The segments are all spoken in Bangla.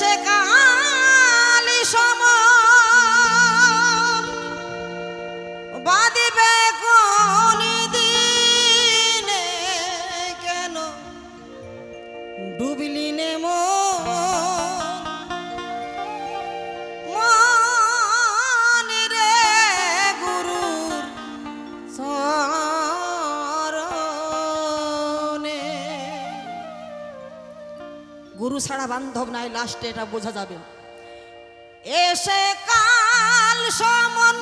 শেখা ছাড়া বান্ধব নাই লাস্টে এটা বোঝা যাবে। এসে কাল সমন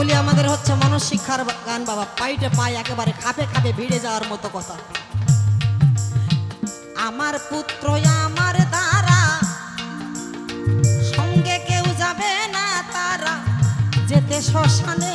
এগুলি আমাদের হচ্ছে মানুষ শিক্ষার গান বাবা, পাইটে পায় একেবারে খাপে খাপে ভিড়ে যাওয়ার মতো কথা। আমার পুত্র আমার দ্বারা, সঙ্গে কেউ যাবে না তারা, যেতে শ্মশানে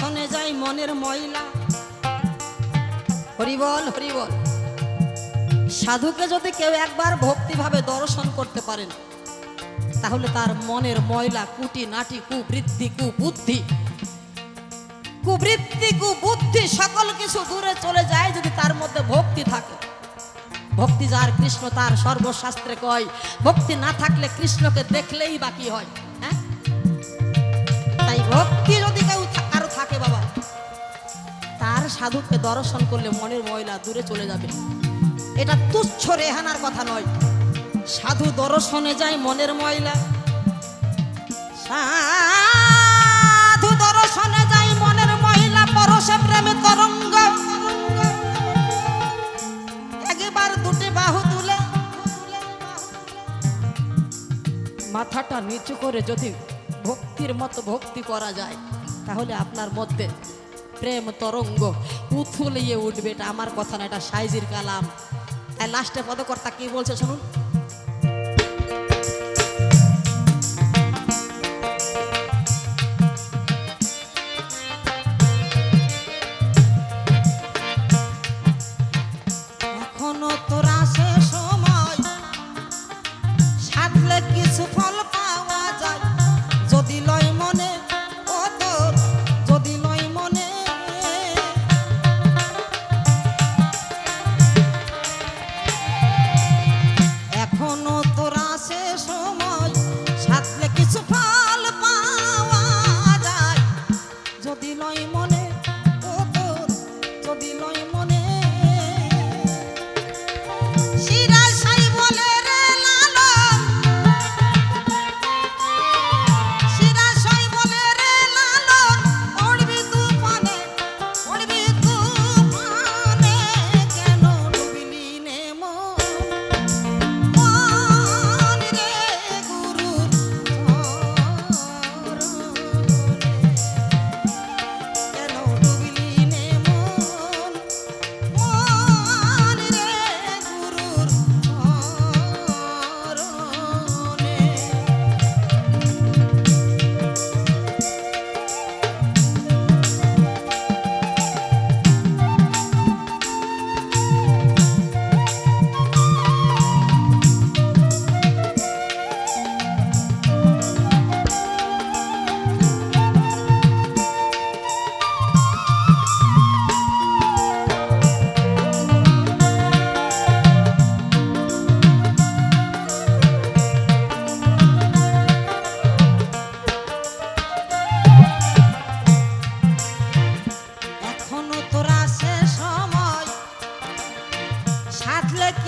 দর্শনে যায় মনের ময়লা। হরিবল হরিবল। সাধুকে যদি কেউ একবার ভক্তিভাবে দর্শন করতে পারেন তাহলে তার মনের ময়লা কুটি নাটি কুবৃত্তি কুবুদ্ধি। কুবৃত্তি কুবুদ্ধি সকল কিছু দূরে চলে যায় যদি তার মধ্যে ভক্তি থাকে। ভক্তি যার কৃষ্ণ, তার সর্বশাস্ত্রে কয়, ভক্তি না থাকলে কৃষ্ণকে দেখলেই বাকি হয় হ্যাঁ? তাই ভক্তি যদি কেউ সাধুকে দর্শন করলে মনের ময়লা দূরে চলে যাবে। এটা তুচ্ছ রেহানার কথা নয়। সাধু দর্শনে যায় মনের ময়লা। সাধু দর্শনে যায় মনের মহিলা পরশে প্রেমে তরঙ্গ। একবার দুটি বাহু তুলে। মাথাটা নিচু করে যদি ভক্তির মতো ভক্তি করা যায়, তাহলে আপনার মধ্যে প্রেম তরঙ্গ উথুলিয়ে উঠবে, এটা আমার কথা না, এটা সাইজির কালাম। লাস্টে পদকর্তা কি বলছে শুনুন?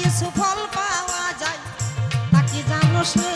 কিছু ফল পাওয়া যায়। তা কি জানো সে?